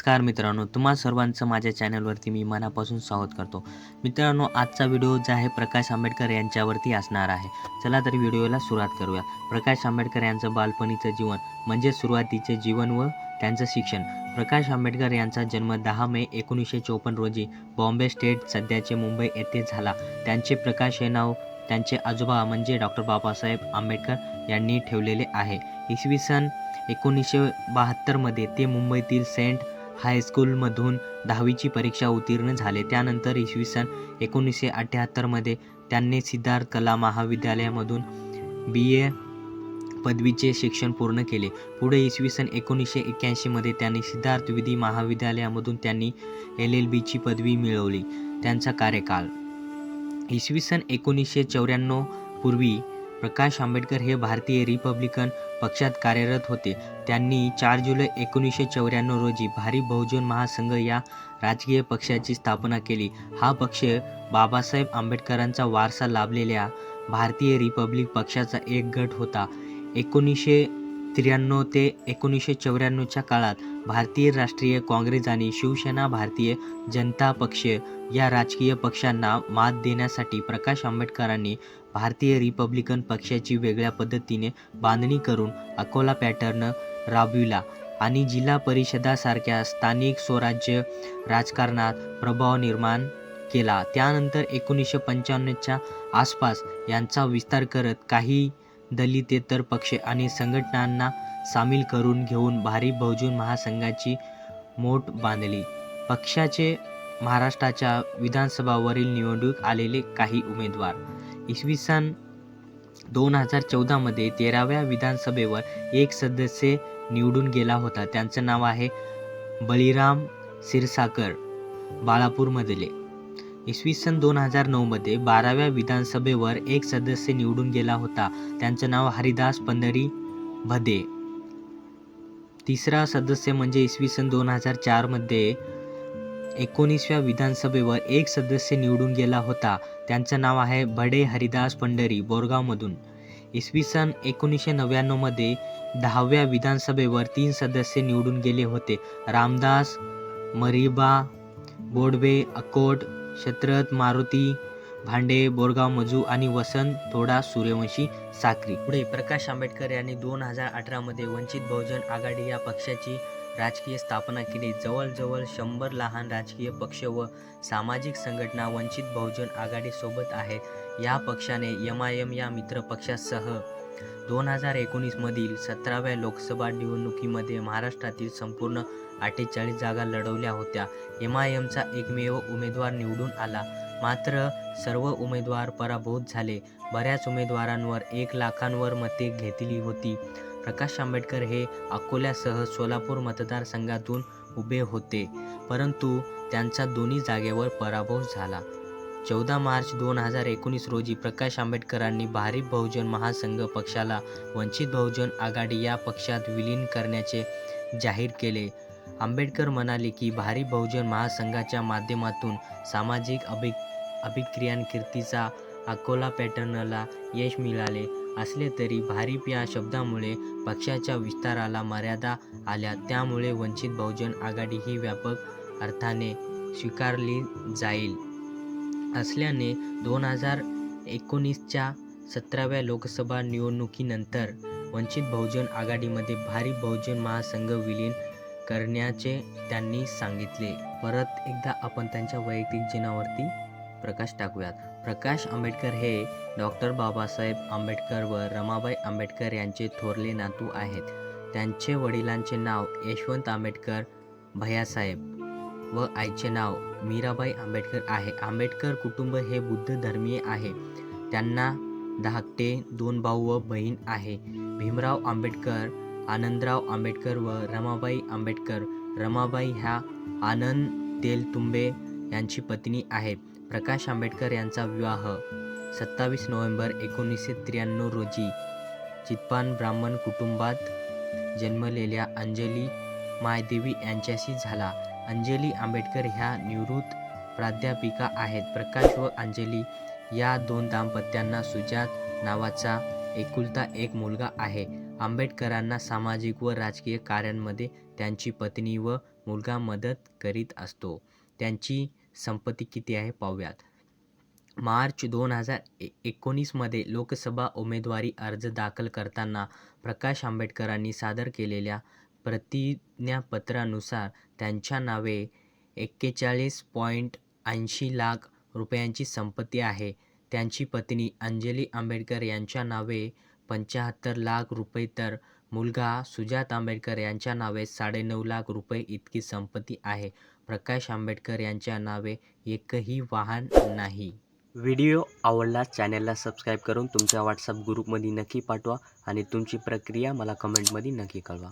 नमस्कार मित्रांनो तुम्हा सर्वांचं माझ्या चॅनलवरती मी मनापासून स्वागत करतो. मित्रांनो आजचा व्हिडिओ जो आहे प्रकाश आंबेडकर यांच्यावरती असणार आहे. चला तर व्हिडिओला सुरुवात करूया. प्रकाश आंबेडकर यांचं बालपणीचं जीवन म्हणजे सुरुवातीचे जीवन व त्यांचं शिक्षण. प्रकाश आंबेडकर यांचा जन्म दहा मे एकोणीसशे चोपन्न रोजी बॉम्बे स्टेट सध्याचे मुंबई येथे झाला. त्यांचे प्रकाश हे नाव त्यांचे आजोबा म्हणजे डॉक्टर बाबासाहेब आंबेडकर यांनी ठेवलेले आहे. इसवी सन एकोणीसशे बहात्तरमध्ये ते मुंबईतील सेंट हायस्कूलमधून दहावीची परीक्षा उत्तीर्ण झाले. त्यानंतर इसवी सन एकोणीसशे अठ्ठ्याहत्तरमध्ये त्यांनी सिद्धार्थ कला महाविद्यालयामधून बी. ए. पदवीचे शिक्षण पूर्ण केले. पुढे इसवी सन एकोणीसशे एक्क्याऐंशीमध्ये त्यांनी सिद्धार्थ विधी महाविद्यालयामधून त्यांनी एल एल बीची पदवी मिळवली. त्यांचा कार्यकाळ इसवी सन एकोणीसशे चौऱ्याण्णव पूर्वी प्रकाश आंबेडकर हे भारतीय रिपब्लिकन पक्षात कार्यरत होते. त्यांनी चार जुलै एकोणीसशे चौऱ्याण्णव रोजी भारी बहुजन महासंघ या राजकीय पक्षाची स्थापना केली. हा पक्ष बाबासाहेब आंबेडकरांचा वारसा लाभलेल्या भारतीय रिपब्लिक पक्षाचा एक गट होता. एकोणीसशे त्र्याण्णव ते एकोणीसशे चौऱ्याण्णवच्या काळात भारतीय राष्ट्रीय काँग्रेस आणि शिवसेना भारतीय जनता पक्ष या राजकीय पक्षांना मात देण्यासाठी प्रकाश आंबेडकरांनी भारतीय रिपब्लिकन पक्षाची वेगळ्या पद्धतीने बांधणी करून अकोला पॅटर्न राबविला आणि जिल्हा परिषदासारख्या स्थानिक स्वराज्य राजकारणात प्रभाव निर्माण केला. त्यानंतर एकोणीसशे पंच्याण्णवच्या आसपास यांचा विस्तार करत काही दलितेतर पक्ष आणि संघटनांना सामील करून घेऊन भारी बहुजन महासंघाची मोट बांधली. पक्षाचे महाराष्ट्राच्या विधानसभावरील निवडणूक आलेले काही उमेदवार. इसवी सन दोन हजार चौदामध्ये तेराव्या विधानसभेवर एक सदस्य निवडून गेला होता. त्यांचं नाव आहे बळीराम सिरसाकर बाळापूरमधले. इसवी सन दोन हजार नऊमध्ये बाराव्या विधानसभेवर एक सदस्य निवडून गेला होता. त्यांचं नाव हरिदास पंढरी भदे. तिसरा सदस्य म्हणजे इसवी सन दोन हजार चारमध्ये एकोणीसव्या विधानसभेवर एक सदस्य निवडून गेला होता. त्यांचं नाव आहे भडे हरिदास पंढरी बोरगावमधून. इसवी सन एकोणीसशे नव्याण्णवमध्ये दहाव्या विधानसभेवर तीन सदस्य निवडून गेले होते. रामदास मरिबा बोडवे अकोट शत्रत मारुती भांडे बोरगाव मजू आणि वसंत थोडा सूर्यवंशी साक्री पुढे प्रकाश आंबेडकर यांनी दोन हजार अठरामध्ये वंचित बहुजन आघाडी या पक्षाची राजकीय स्थापना केली. जवळजवळ शंभर लहान राजकीय पक्ष व सामाजिक संघटना वंचित बहुजन आघाडीसोबत आहेत या पक्षाने एम आय एम या मित्र पक्षासह दोन हजार एकोणीसमधील सतराव्या लोकसभा निवडणुकीमध्ये महाराष्ट्रातील संपूर्ण अठ्ठेचाळीस जागा लढवल्या होत्या. एम आय एमचा एकमेव उमेदवार निवडून आला. मात्र सर्व उमेदवार पराभूत झाले. बऱ्याच उमेदवारांवर एक लाखांवर मते घेतली होती. प्रकाश आंबेडकर हे अकोल्यासह सोलापूर मतदारसंघातून उभे होते. परंतु त्यांचा दोन्ही जागेवर पराभव झाला. चौदा मार्च दोन हजार एकोणीस रोजी प्रकाश आंबेडकरांनी भारिप बहुजन महासंघ पक्षाला वंचित बहुजन आघाडी या पक्षात विलीन करण्याचे जाहीर केले. आंबेडकर म्हणाले की भारी बहुजन महासंघाच्या माध्यमातून सामाजिक अभि अभिक्रियांकीर्तीचा अकोला पॅटर्नला यश मिळाले. असले तरी भारीप या शब्दामुळे पक्षाच्या विस्ताराला मर्यादा आल्या. त्यामुळे वंचित बहुजन आघाडी ही व्यापक अर्थाने स्वीकारली जाईल. असल्याने दोन हजार एकोणीसच्या सतराव्या लोकसभा निवडणुकीनंतर वंचित बहुजन आघाडीमध्ये भारी बहुजन महासंघ विलीन करण्याचे त्यांनी सांगितले. परत एकदा आपण त्यांच्या वैयक्तिक जीवनावरती प्रकाश टाकूयात. प्रकाश आंबेडकर हे डॉक्टर बाबासाहेब आंबेडकर व रमाबाई आंबेडकर यांचे थोरले नातू आहेत. त्यांचे वडिलांचे नाव यशवंत आंबेडकर भैयासाहेब व आईचे नाव मीराबाई आंबेडकर आहे. आंबेडकर कुटुंब हे बुद्ध धर्मीय आहे. त्यांना धाकटे दोन भाऊ व बहीण आहे. भीमराव आंबेडकर आनंदराव आंबेडकर व रमाबाई आंबेडकर. रमाबाई ह्या आनंद तेलतुंबे यांची पत्नी आहेत प्रकाश आंबेडकर यांचा विवाह सत्तावीस नोव्हेंबर एकोणीसशे त्र्याण्णव रोजी चितपान ब्राह्मण कुटुंबात जन्मलेल्या अंजली मायदेवी यांच्याशी झाला. अंजली आंबेडकर ह्या निवृत्त प्राध्यापिका आहेत. प्रकाश व अंजली या दोन दाम्पत्यांना सुजात नावाचा एकुलता एक मुलगा आहे. आंबेडकरांना सामाजिक व राजकीय कार्यांमध्ये त्यांची पत्नी व मुलगा मदत करीत असतो. त्यांची संपत्ती किती आहे पाहूयात. मार्च दोन हजार ए एकोणीसमध्ये लोकसभा उमेदवारी अर्ज दाखल करताना प्रकाश आंबेडकरांनी सादर केलेल्या प्रतिज्ञापत्रानुसार त्यांच्या नावे एक्केचाळीस पॉईंट ऐंशी लाख रुपयांची संपत्ती आहे. त्यांची पत्नी अंजली आंबेडकर यांच्या नावे पंच्याहत्तर लाख रुपये तर मुलगा सुजात आंबेडकर यांच्या नावे साडेनऊ लाख रुपये इतकी संपत्ती आहे. प्रकाश आंबेडकर यांच्या नावे एकही वाहन नाही. व्हिडिओ आवडला चॅनलला सबस्क्राईब करून तुमच्या व्हॉट्सअप ग्रुपमध्ये नक्की पाठवा आणि तुमची प्रक्रिया मला कमेंटमध्ये नक्की कळवा.